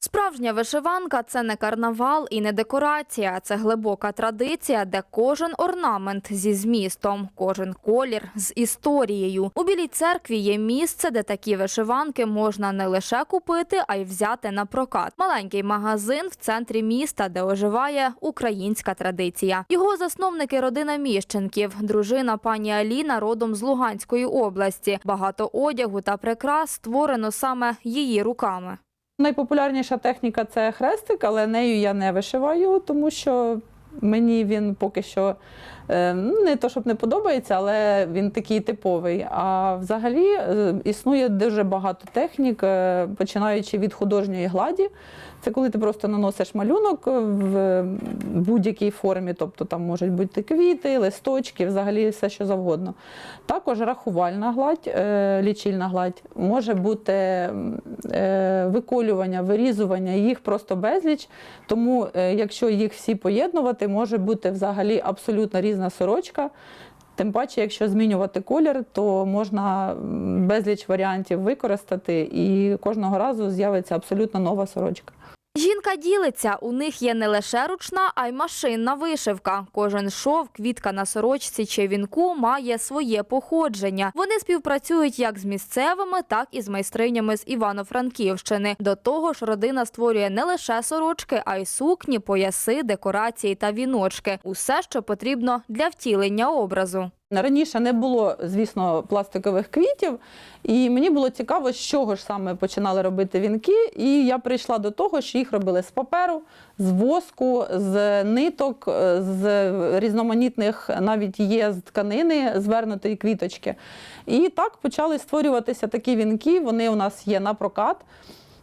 Справжня вишиванка це не карнавал і не декорація, це глибока традиція, де кожен орнамент зі змістом, кожен колір з історією. У білій церкві є місце, де такі вишиванки можна не лише купити, а й взяти на прокат. Маленький магазин в центрі міста, де оживає українська традиція. Його засновники родина Міщенків, дружина пані Аліна родом з Луганської області. Багато одягу та прикрас створено саме її руками. Найпопулярніша техніка це хрестик, але нею я не вишиваю, тому що мені він поки що е, ну, не то, щоб не подобається, але він такий типовий. А взагалі е, існує дуже багато технік, е, починаючи від художньої гладі. Це коли ти просто наносиш малюнок в будь-якій формі, тобто там можуть бути квіти, листочки, взагалі все, що завгодно. Також рахувальна гладь, лічильна гладь, може бути виколювання, вирізування, їх просто безліч. Тому, якщо їх всі поєднувати, може бути взагалі абсолютно різна сорочка. Тим паче, якщо змінювати колір, то можна безліч варіантів використати, і кожного разу з'явиться абсолютно нова сорочка. Жінка ділиться, у них є не лише ручна, а й машинна вишивка. Кожен шов, квітка на сорочці чи вінку має своє походження. Вони співпрацюють як з місцевими, так і з майстринями з Івано-Франківщини. До того ж, родина створює не лише сорочки, а й сукні, пояси, декорації та віночки. Усе, що потрібно для втілення образу. Раніше не було, звісно, пластикових квітів, і мені було цікаво, з чого ж саме починали робити вінки. І я прийшла до того, що їх робили з паперу, з воску, з ниток, е, з різноманітних навіть є з тканини звернутої квіточки. І так почали створюватися такі вінки. Вони у нас є на прокат.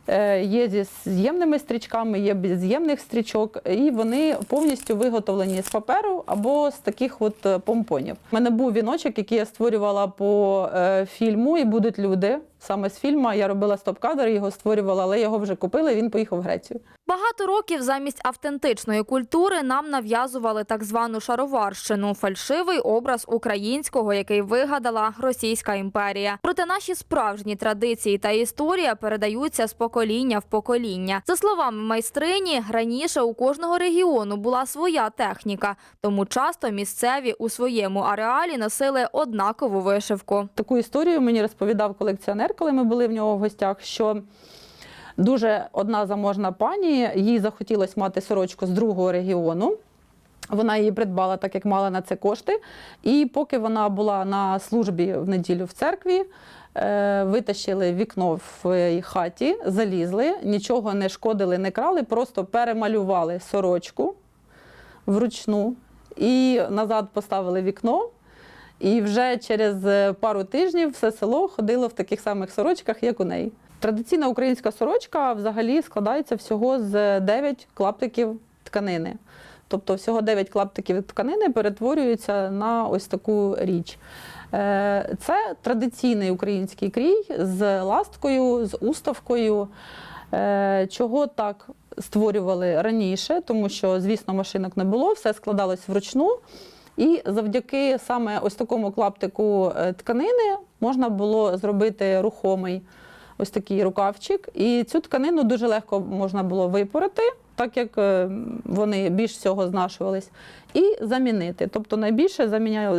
Е, Є зі з'ємними стрічками, є без з'ємних стрічок, і вони повністю виготовлені з паперу або з таких от е, помпонів. У мене був віночок, який я створювала по е, фільму, і будуть люди. Саме з фільму я робила стоп-кадр, його створювала, але його вже купили. Він поїхав в Грецію. Багато років замість автентичної культури нам нав'язували так звану шароварщину фальшивий образ українського, який вигадала Російська імперія. Проте наші справжні традиції та історія передаються з покоління в покоління. За словами майстрині, раніше у кожного регіону була своя техніка, тому часто місцеві у своєму ареалі носили однакову вишивку. Таку історію мені розповідав колекціонер, коли ми були в нього в гостях. що Дуже одна заможна пані, їй захотілося мати сорочку з другого регіону. Вона її придбала, так як мала на це кошти. І поки вона була на службі в неділю в церкві, е, витащили вікно в хаті, залізли, нічого не шкодили, не крали, просто перемалювали сорочку вручну і назад поставили вікно. І вже через е, пару тижнів все село ходило в таких самих сорочках, як у неї. Традиційна українська сорочка взагалі складається всього з 9 клаптиків тканини. Тобто всього 9 клаптиків тканини перетворюються на ось таку річ. Е, Це традиційний український крій з ласткою, з уставкою. Е, Чого так створювали раніше, тому що, звісно, машинок не було, все складалось вручну. І завдяки саме ось такому клаптику е, тканини можна було зробити рухомий ось такий рукавчик. І цю тканину дуже легко можна було випорити, так як е, вони більш всього знашувались, і замінити. Тобто найбільше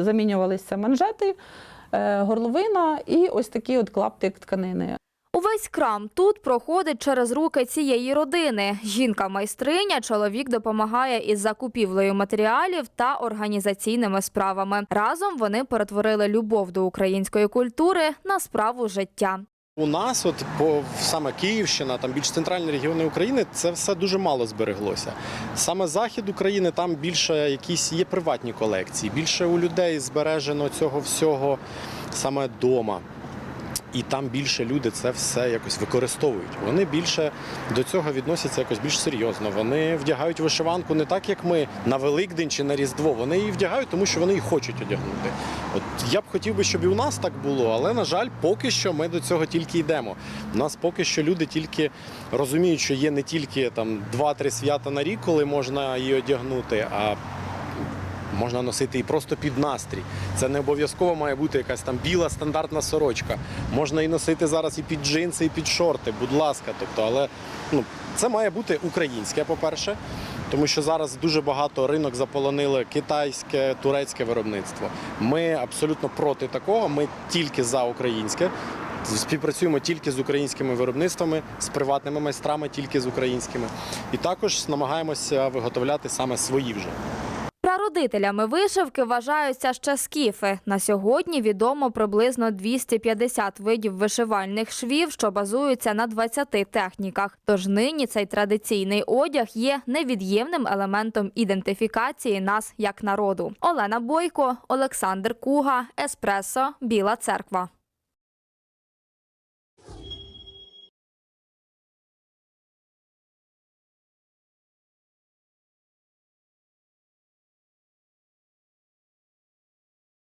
замінювалися манжети, е, горловина і ось такий от клаптик тканини. Увесь крам тут проходить через руки цієї родини. Жінка-майстриня, чоловік допомагає із закупівлею матеріалів та організаційними справами. Разом вони перетворили любов до української культури на справу життя. У нас, от по саме Київщина, там більш центральні регіони України, це все дуже мало збереглося. Саме захід України там більше якісь є приватні колекції, більше у людей збережено цього всього саме вдома. І там більше люди це все якось використовують. Вони більше до цього відносяться якось більш серйозно. Вони вдягають вишиванку не так, як ми на Великдень чи на Різдво. Вони її вдягають, тому що вони її хочуть одягнути. От я б хотів би, щоб і у нас так було, але на жаль, поки що ми до цього тільки йдемо. У нас поки що люди тільки розуміють, що є не тільки там два-три свята на рік, коли можна її одягнути, а Можна носити і просто під настрій. Це не обов'язково має бути якась там біла стандартна сорочка. Можна і носити зараз і під джинси, і під шорти, будь ласка. Тобто, але ну Це має бути українське, по-перше, тому що зараз дуже багато ринок заполонили китайське, турецьке виробництво. Ми абсолютно проти такого. Ми тільки за українське. Співпрацюємо тільки з українськими виробництвами, з приватними майстрами, тільки з українськими. І також намагаємося виготовляти саме свої вже. Прародителями вишивки вважаються ще скіфи. На сьогодні відомо приблизно 250 видів вишивальних швів, що базуються на 20 техніках. Тож нині цей традиційний одяг є невід'ємним елементом ідентифікації нас як народу. Олена Бойко, Олександр Куга, Еспресо, Біла Церква.